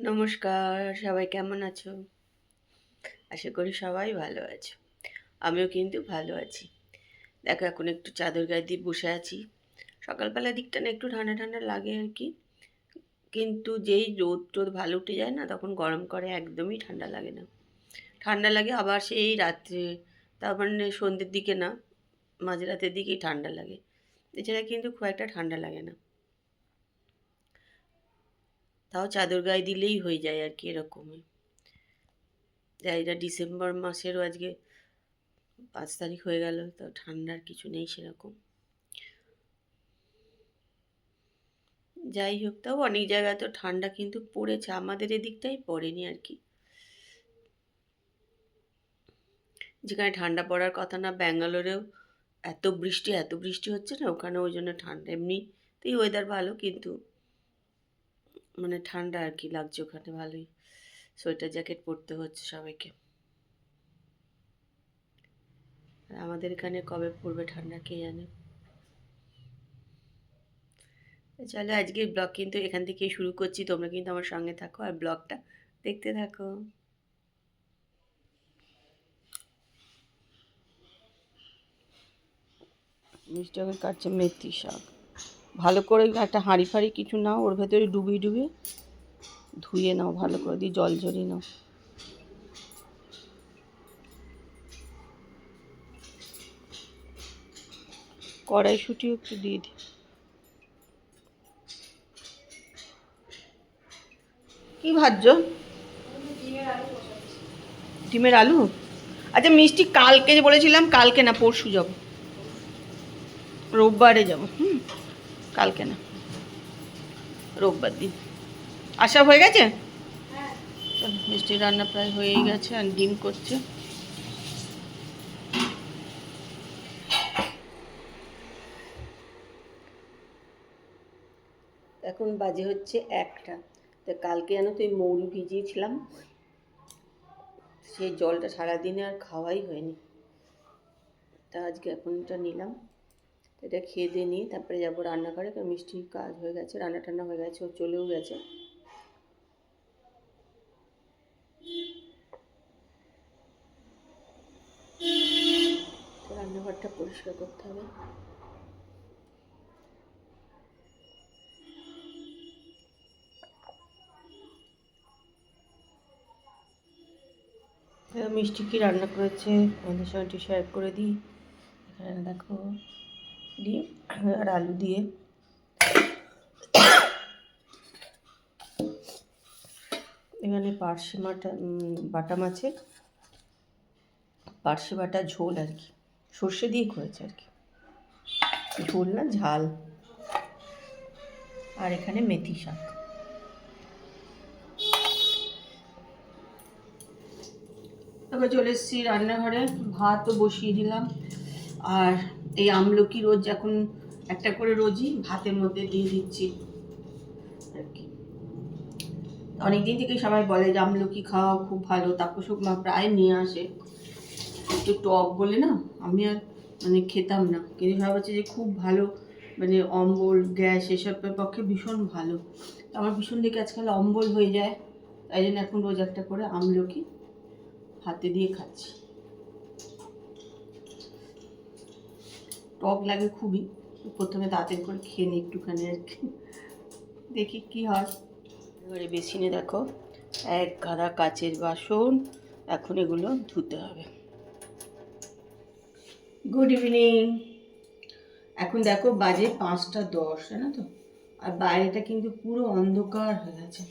নমস্কার, সবাই কেমন আছো? আশা করি সবাই ভালো আছো। আমিও কিন্তু ভালো আছি। দেখো, এখন একটু চাদর গায়ে দিয়ে বসে আছি। সকালবেলা দিকটা না একটু ঠান্ডা ঠান্ডা লাগে আর কি। কিন্তু যেই রোদ টোদ ভালো উঠে যায় না, তখন গরম করে একদমই ঠান্ডা লাগে না। ঠান্ডা লাগে আবার সেই রাত্রে তার মানে সন্ধ্যের দিকে না মাঝরাতের দিকেই ঠান্ডা লাগে। এছাড়া কিন্তু খুব একটা ঠান্ডা লাগে না। তাও চাদর গায়ে দিলেই হয়ে যায় আর কি এরকমই। না ডিসেম্বর মাসেরও আজকে পাঁচ তারিখ হয়ে গেল, তো ঠান্ডার কিছু নেই সেরকম। যাই হোক, তাও অনেক জায়গায় তো ঠান্ডা কিন্তু পড়েছে, আমাদের এদিকটাই পড়েনি আর কি। যেখানে ঠান্ডা পড়ার কথা না, ব্যাঙ্গালোরেও এত বৃষ্টি এত বৃষ্টি হচ্ছে না? ওখানে ওই জন্য ঠান্ডা। এমনিতেই ওয়েদার ভালো, কিন্তু মানে ঠান্ডা আর কি লাগছে ওখানে, ভালোই। সোয়েটার জ্যাকেট পরতে হচ্ছে সবাইকে। আর আমাদের এখানে কবে পড়বে ঠান্ডা কে জানে? চলো আজকের ব্লগ কিন্তু এখান থেকে শুরু করছি। তোমরা কিন্তু আমার সঙ্গে থাকো আর ব্লগটা দেখতে থাকো। মিষ্টি এখন কাটছে মেথি শাক। ভালো করে একটা হাঁড়ি ফাড়ি কিছু নাও, ওর ভেতরে ডুবিয়ে ডুবিয়ে ধুয়ে নাও, ভালো করে দিয়ে জল ঝরিয়ে নাও। কড়াইশুটিও একটু দিয়ে দি কি ভাজছো? ডিমের আলু? আচ্ছা মিষ্টি কালকে বলেছিলাম, কালকে না পরশু যাব। রোববারে যাব, হুম, কালকে না, রোববার দিন। আসা হয়ে গেছে? মিষ্টি রান্না প্রায় হয়েই গেছে আর ডিম করছে। এখন বাজে হচ্ছে একটা। তো কালকে যেন তুই মৌরি ভিজিয়েছিলাম, সেই জলটা সারাদিনে আর খাওয়াই হয়নি। তা আজকে এখন এটা নিলাম। এটা খেয়ে দিয়ে নিয়ে তারপরে যাব রান্নাঘরে, কারণ মিষ্টির কাজ হয়ে গেছে রান্না টান্না হয়ে গেছে, ও চলেও গেছে। রান্নাঘরটা পরিষ্কার করতে হবে। মিষ্টি কি রান্না করেছে? আমাদের সঙ্গে শেয়ার করে দিই। এখানে দেখো। ডিম আর আলু দিয়ে। এখানে পার্শে মাটা বাটা মাছের পার্শে বাটা ঝোল আর কি। সর্ষে দিয়ে করেছে আর কি। ঝোল না, ঝাল। আর এখানে মেথি শাক। তারপর চলে এসেছি রান্নাঘরে। ভাতও বসিয়ে দিলাম। আর এই আমলকি রোজ এখন একটা করে রোজই ভাতের মধ্যে দিয়ে দিচ্ছি। আর কি। অনেকদিন থেকে সবাই বলে যে আমলকি খাওয়া খুব ভালো তাপসক মা প্রায় নিয়ে আসে। একটু টক বলে না, আমি আর মানে খেতাম না। কিন্তু বলছে যে খুব ভালো মানে অম্বল, গ্যাস এসবের পক্ষে ভীষণ ভালো। তো আমার ভীষণ দেখে আজকাল অম্বল হয়ে যায়, তাই জন্য এখন রোজ একটা করে আমলকি হাতে দিয়ে খাচ্ছি। টক লাগে খুবই। প্রথমে দাঁতের করে খেয়ে নিই একটুখানি আর কি। দেখি কী হয়। এবারে বেসিনে দেখো, এক গাদা কাচের বাসন, এখন এগুলো ধুতে হবে। গুড ইভিনিং এখন দেখো বাজে পাঁচটা দশ, জানো তো? আর বাইরেটা কিন্তু পুরো অন্ধকার হয়ে গেছে।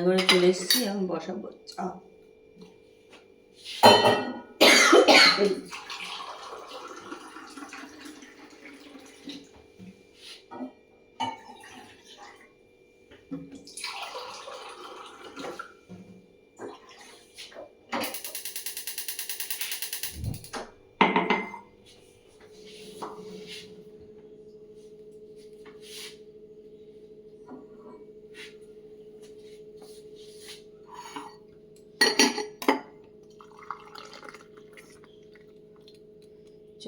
রান্নাঘরে চলে এসেছি এখন বসাবো। চা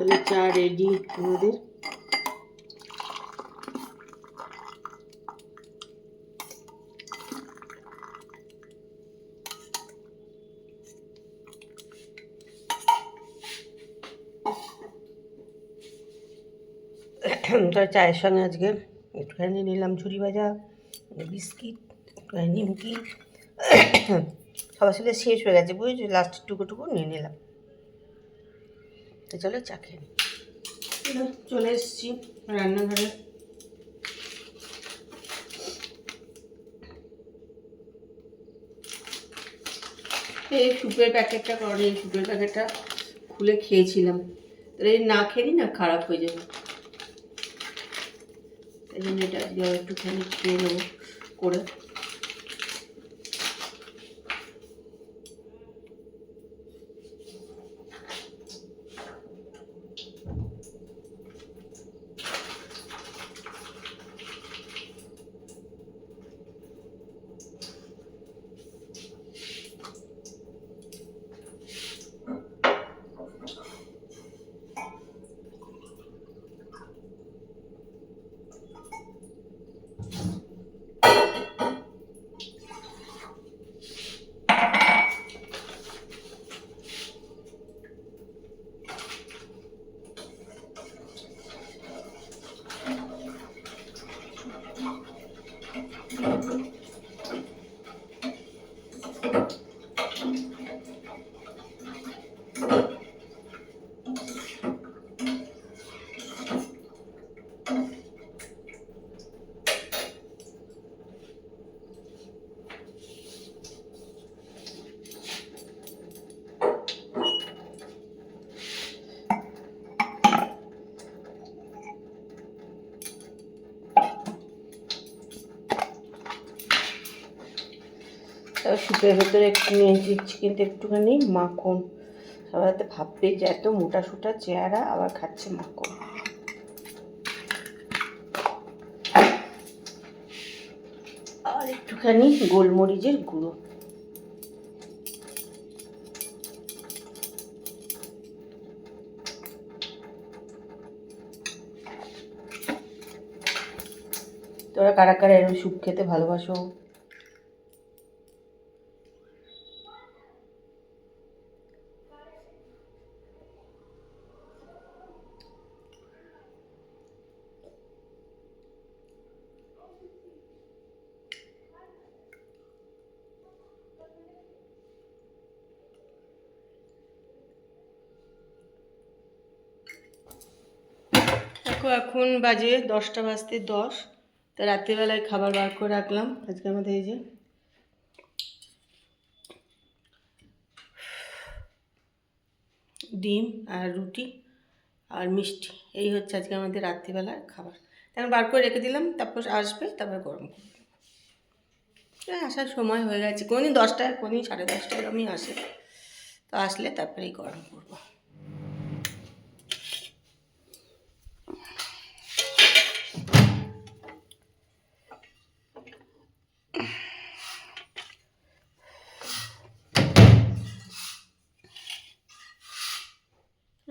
চলো চা রেডি আমাদের। তো চায়ের সঙ্গে আজকে একটুখানি নিলাম ঝুরি ভাজা বিস্কিট, একটুখানি নিমকি। সবার সাথে শেষ হয়ে গেছে, বুঝেছ? লাস্টের টুকু টুকু নিয়ে নিলাম। তো চলো, চা খেয়ে। চলে এসেছি রান্নাঘরে। এই সুপের প্যাকেটটা করে, এই সুপের প্যাকেটটা খুলে খেয়েছিলাম। তাহলে না খেলি না, খারাপ হয়ে যাবে। এই জন্য এটা আজকে একটুখানি খেয়ে নেব করে। সুপের ভেতরে একটু নিয়ে দিচ্ছি কিন্তু একটুখানি মাখন। সবাই হয়তো ভাববে যে এত মোটা সোটা চেহারা, আবার খাচ্ছে মাখন। আর একটুখানি গোলমরিচের গুঁড়ো। তোরা কারা কারা এরকম স্যুপ খেতে ভালোবাসো? দেখো এখন বাজে দশটা বাজতে দশ। তা রাত্রিবেলায় খাবার বার করে রাখলাম। আজকে আমাদের এই যে ডিম আর রুটি আর মিষ্টি। এই হচ্ছে আজকে আমাদের রাত্রিবেলার খাবার। এখন বার করে রেখে দিলাম, তারপর আসবে, তারপর গরম এই আসার সময় হয়ে গেছে। কোনদিন দশটায়, কোনদিন সাড়ে দশটায় আমি আসে। তো আসলে তারপরেই গরম করব।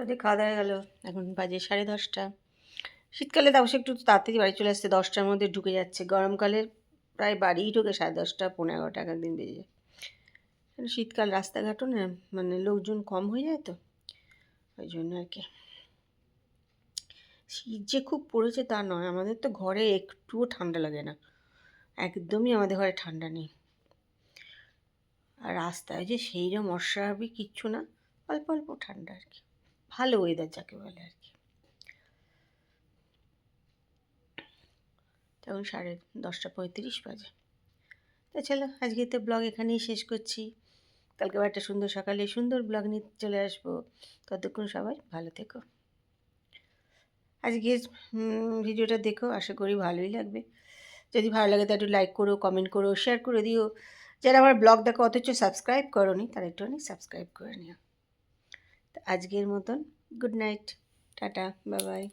ওদের খাওয়া দাওয়া গেলো। এখন বাজে সাড়ে দশটা। শীতকালে তো অবশ্যই একটু তাড়াতাড়ি বাড়ি চলে আসছে, দশটার মধ্যে ঢুকে যাচ্ছে। গরমকালে প্রায় বাড়িই ঢুকে সাড়ে দশটা পনেরো এগারোটা এক একদিন বেজে যায়। কারণ শীতকাল রাস্তাঘাটও না মানে লোকজন কম হয়ে যায় তো, ওই জন্য আর কি। শীত যে খুব পড়েছে তা নয়, আমাদের তো ঘরে একটুও ঠান্ডা লাগে না। একদমই আমাদের ঘরে ঠান্ডা নেই। আর রাস্তায় যে সেই রকম অস্বাভাবিক কিচ্ছু না, অল্প অল্প ঠান্ডা আর কি। ভালো ওয়েদার যাকে বলে আর কি। তখন সাড়ে দশটা পঁয়ত্রিশ বাজে। তা চলো আজকে তো ব্লগ এখানেই শেষ করছি। কালকে একটা সুন্দর সকালে সুন্দর ব্লগ নিয়ে চলে আসব। ততক্ষণ সবাই ভালো থেকো। আজকে ভিডিওটা দেখো, আশা করি ভালোই লাগবে। যদি ভালো লাগে তো একটু লাইক করো কমেন্ট করো শেয়ার করে দিও। যারা আমার ব্লগ দেখো, অথচ সাবস্ক্রাইব করো নি তারা একটুখানি সাবস্ক্রাইব করে নিও। আজকের মতন good night tata bye bye